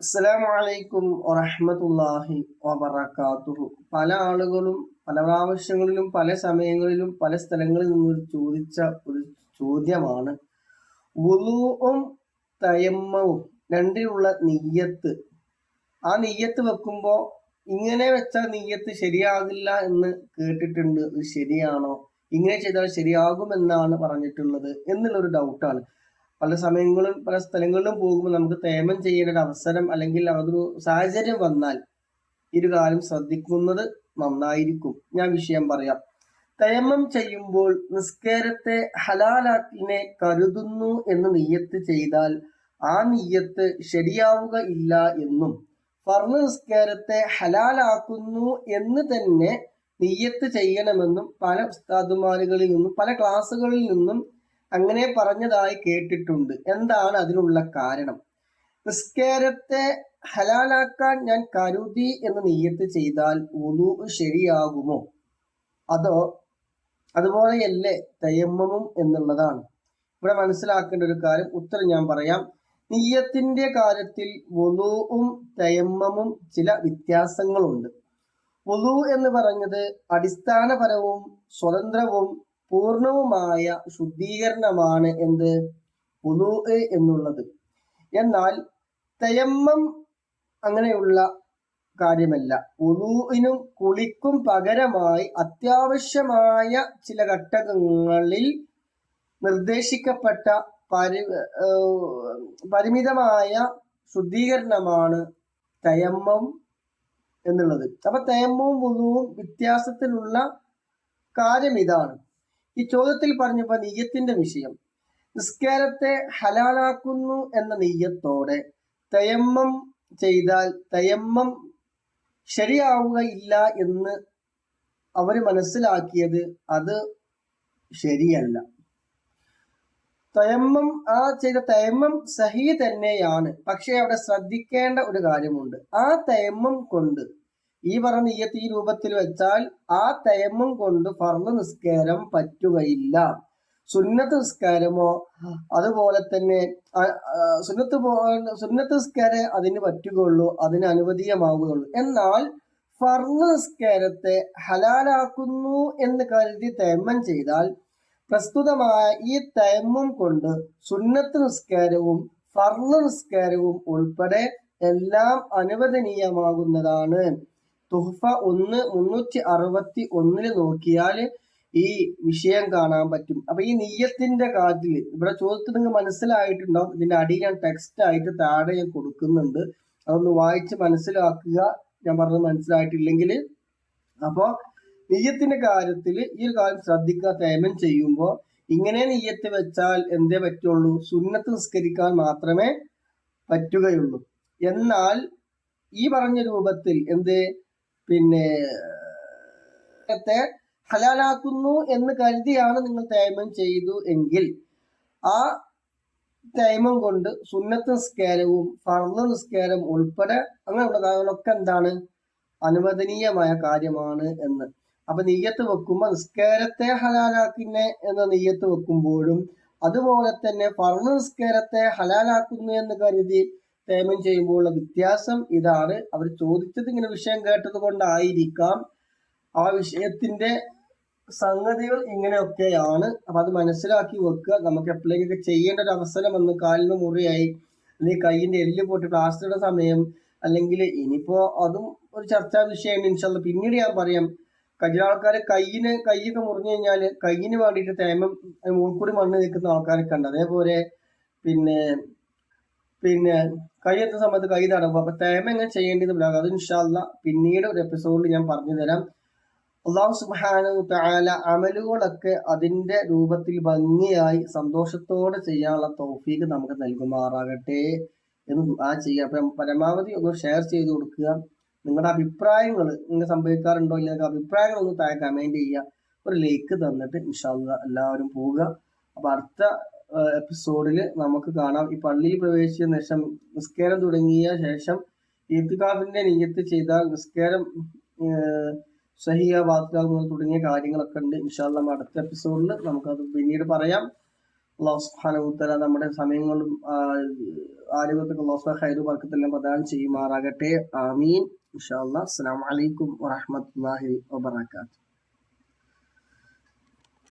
അസ്സലാമു അലൈക്കും വറഹ്മത്തുള്ളാഹി വബറകാതുഹു. പല ആളുകളും പല പ്രാവശ്യങ്ങളിലും പല സമയങ്ങളിലും പല സ്ഥലങ്ങളിൽ നിന്ന് ചോദിച്ച ഒരു ചോദ്യമാണ്. വുളുവും തയമ്മവും രണ്ടിലുള്ള നെയ്യത്ത്. ആ നെയ്യത്ത് വെക്കുമ്പോൾ ഇങ്ങനെ വെച്ചാൽ നെയ്യത്ത് ശരിയാകില്ല എന്ന് കേട്ടിട്ടുണ്ട്. ശരിയാണോ? ഇങ്ങനെ ചെയ്താൽ ശരിയാകുമെന്നാണ് പറഞ്ഞിട്ടുള്ളത് എന്നുള്ളൊരു ഡൗട്ടാണ് പല സമയങ്ങളും പല സ്ഥലങ്ങളിലും പോകുമ്പോൾ നമുക്ക് തേമം ചെയ്യേണ്ട ഒരു അവസരം അല്ലെങ്കിൽ അതൊരു സാഹചര്യം വന്നാൽ ഇരു കാലം ശ്രദ്ധിക്കുന്നത് നന്നായിരിക്കും. ഞാൻ വിഷയം പറയാം. തേമം ചെയ്യുമ്പോൾ നിസ്കാരത്തെ ഹലാലാത്തിനെ കരുതുന്നു എന്ന് നിയ്യത്ത് ചെയ്താൽ ആ നിയ്യത്ത് ശരിയാവുക ഇല്ല എന്നും ഫർണ നിസ്കാരത്തെ ഹലാലാക്കുന്നു എന്ന് തന്നെ നിയ്യത്ത് ചെയ്യണമെന്നും പല ഉസ്താദുമാരുകളിൽ നിന്നും പല ക്ലാസ്സുകളിൽ നിന്നും അങ്ങനെ പറഞ്ഞതായി കേട്ടിട്ടുണ്ട്. എന്താണ് അതിനുള്ള കാരണം? നിസ്കാരത്തെ ഹലാലാക്കാൻ ഞാൻ കരുതി എന്ന് നീയത്ത് ചെയ്താൽ ഉളു ശരിയാകുമോ? അതോ അതുപോലെയല്ലേ തയമ്മമും എന്നുള്ളതാണ്. ഇവിടെ മനസ്സിലാക്കേണ്ട ഒരു കാര്യം ഉത്തരം ഞാൻ പറയാം. നീയത്തിന്റെ കാര്യത്തിൽ വലുവും തയമ്മമും ചില വ്യത്യാസങ്ങളുണ്ട്. വലു എന്ന് പറഞ്ഞത് അടിസ്ഥാനപരവും സ്വതന്ത്രവും പൂർണവുമായ ശുദ്ധീകരണമാണ് എന്ത്? എന്നുള്ളത്. എന്നാൽ തയമ്മം അങ്ങനെയുള്ള കാര്യമല്ല. ഉദൂവിനും കുളിക്കും പകരമായി അത്യാവശ്യമായ ചില ഘട്ടങ്ങളിൽ നിർദ്ദേശിക്കപ്പെട്ട പരി പരിമിതമായ ശുദ്ധീകരണമാണ് തയമ്മം എന്നുള്ളത്. അപ്പൊ തയമ്മവും ഉലുവും വ്യത്യാസത്തിലുള്ള കാര്യം ഇതാണ്. ഈ ചോദ്യത്തിൽ പറഞ്ഞപ്പോ നെയ്യത്തിന്റെ വിഷയം. നിസ്കാരത്തെ ഹലാലാക്കുന്നു എന്ന നെയ്യത്തോടെ തയമ്മം ചെയ്താൽ തയമ്മം ശരിയാവുകയില്ല എന്ന് അവർ മനസ്സിലാക്കിയത് അത് ശരിയല്ല. തയമ്മം ആ ചെയ്ത തയമ്മം സഹി തന്നെയാണ്. പക്ഷെ അവിടെ ശ്രദ്ധിക്കേണ്ട ഒരു കാര്യമുണ്ട്. ആ തയമ്മം കൊണ്ട് ഈ പറഞ്ഞ നീയത്ത് ഈ രൂപത്തിൽ വെച്ചാൽ ആ തയമ്മം കൊണ്ട് ഫർൾ നിസ്കാരം പറ്റുകയില്ല. സുന്നത്ത് നിസ്കാരമോ അതുപോലെ തന്നെ സുന്നത്ത് സുന്നത്ത് നിസ്കാരം അതിന് പറ്റുകയുള്ളൂ അതിന് അനുവദീയമാവുകയുള്ളൂ. എന്നാൽ ഫർൾ നിസ്കാരത്തെ ഹലാലാക്കുന്നു എന്ന് കരുതി തേമം ചെയ്താൽ പ്രസ്തുതമായ ഈ തേമം കൊണ്ട് സുന്നത്ത് നിസ്കാരവും ഫർൾ നിസ്കാരവും ഉൾപ്പെടെ എല്ലാം അനുവദനീയമാകുന്നതാണ്. തുഹഫ ഒന്ന് മുന്നൂറ്റി അറുപത്തി ഒന്നിൽ നോക്കിയാൽ ഈ വിഷയം കാണാൻ പറ്റും. അപ്പൊ ഈ നെയ്യത്തിന്റെ കാര്യത്തിൽ ഇവിടെ ചോദ്യത്തിൽ നിങ്ങൾ മനസ്സിലായിട്ടുണ്ടാവും. ഇതിന്റെ അടിയിൽ ഞാൻ ടെക്സ്റ്റ് ആയിട്ട് താഴെ ഞാൻ കൊടുക്കുന്നുണ്ട്. അതൊന്ന് വായിച്ച് മനസ്സിലാക്കുക. ഞാൻ പറഞ്ഞത് മനസ്സിലായിട്ടില്ലെങ്കിൽ അപ്പോ നെയ്യത്തിന്റെ കാര്യത്തിൽ ഈ ഒരു കാര്യം ശ്രദ്ധിക്കുക. തേമം ചെയ്യുമ്പോൾ ഇങ്ങനെ നെയ്യത്ത് വെച്ചാൽ എന്തേ പറ്റുള്ളൂ? സുന്നത്ത് നിസ്കരിക്കാൻ മാത്രമേ പറ്റുകയുള്ളൂ. എന്നാൽ ഈ പറഞ്ഞ രൂപത്തിൽ എന്ത്? പിന്നെ ഹലാലാക്കുന്നു എന്ന് കരുതിയാണ് നിങ്ങൾ തേമം ചെയ്തു എങ്കിൽ. ആ തേമം കൊണ്ട് സുന്നത്ത് നിസ്കാരവും ഫർദ് നിസ്കാരം ഉൾപ്പെടെ അങ്ങനെയുള്ള കാര്യങ്ങളൊക്കെ എന്താണ്? അനുവദനീയമായ കാര്യമാണ് എന്ന്. അപ്പൊ നെയ്യത്ത് വെക്കുമ്പോൾ നിസ്കാരത്തെ ഹലാലാക്കുന്നെ എന്ന നെയ്യത്ത് വെക്കുമ്പോഴും അതുപോലെ തന്നെ ഫർദ് നിസ്കാരത്തെ ഹലാലാക്കുന്നു എന്ന് കരുതി തേമം ചെയ്യുമ്പോഴുള്ള വ്യത്യാസം ഇതാണ്. അവർ ചോദിച്ചത് ഇങ്ങനെ വിഷയം കേട്ടത് കൊണ്ടായിരിക്കാം. ആ വിഷയത്തിന്റെ സംഗതികൾ ഇങ്ങനെയൊക്കെയാണ്. അപ്പൊ അത് മനസ്സിലാക്കി വെക്കുക. നമുക്ക് എപ്പോഴേക്കൊക്കെ ചെയ്യേണ്ട ഒരു അവസരം വന്ന് കാലിന് മുറിയായി അല്ലെങ്കിൽ കൈയിന്റെ എല്ല് പോട്ട് പ്ലാസ്റ്ററുടെ സമയം അല്ലെങ്കിൽ ഇനിയിപ്പോ അതും ഒരു ചർച്ചാ വിഷയമാണ് ഇൻഷല്ല പിന്നീട് ഞാൻ പറയാം കഴിഞ്ഞ ആൾക്കാര് കയ്യിന് കൈയൊക്കെ മുറിഞ്ഞു കഴിഞ്ഞാൽ കയ്യിന് വേണ്ടിയിട്ട് തേമം മൂൾക്കൂടി മണ്ണ് നിൽക്കുന്ന ആൾക്കാരൊക്കെ ഉണ്ട്. അതേപോലെ പിന്നെ പിന്നെ കൈ എത്തുന്ന സമയത്ത് കൈ തടവുക അപ്പൊ തേമ എങ്ങനെ ചെയ്യേണ്ടത് അത് ഇൻഷാല്ല പിന്നീട് ഒരു എപ്പിസോഡിൽ ഞാൻ പറഞ്ഞു തരാം. അള്ളാഹു സുബാനു താല അമലുകളൊക്കെ അതിന്റെ രൂപത്തിൽ ഭംഗിയായി സന്തോഷത്തോടെ ചെയ്യാനുള്ള തോഫീക്ക് നമുക്ക് നൽകുമാറാകട്ടെ എന്ന് ആ ചെയ്യുക. അപ്പം പരമാവധി ഒന്ന് ഷെയർ ചെയ്ത് കൊടുക്കുക. നിങ്ങളുടെ അഭിപ്രായങ്ങൾ നിങ്ങൾ സംഭവിക്കാറുണ്ടോ ഇല്ലെങ്കിൽ അഭിപ്രായങ്ങൾ ഒന്ന് താഴെ കമന്റ് ചെയ്യുക. ഒരു ലൈക്ക് തന്നിട്ട് ഇൻഷാല്ല എല്ലാവരും പോവുക. അപ്പൊ അടുത്ത എപ്പിസോഡിൽ നമുക്ക് കാണാം. ഈ പള്ളിയിൽ പ്രവേശിച്ച ശേഷം നിസ്കാരം തുടങ്ങിയ ശേഷം ഈർത്തികാഫിന്റെ നീയത്ത് ചെയ്താൽ നിസ്കാരം സഹിയ ബാത്തിലാകുന്നത് തുടങ്ങിയ കാര്യങ്ങളൊക്കെ ഉണ്ട്. ഇൻഷാല്ല അടുത്ത എപ്പിസോഡിൽ നമുക്കത് പിന്നീട് പറയാം. അള്ളാഹു സുബ്ഹാനഹു നമ്മുടെ സമയങ്ങളും ആരോഗ്യത്തൊക്കെ അള്ളാഹു ഹൈറു വർക്കത്തെല്ലാം പ്രദാനം ചെയ്യുമാറാകട്ടെ. ആമീൻ. ഇൻഷാ അസ്സാം അലൈക്കും വറഹ്മത്തുള്ളാഹി വബറകാതുഹു.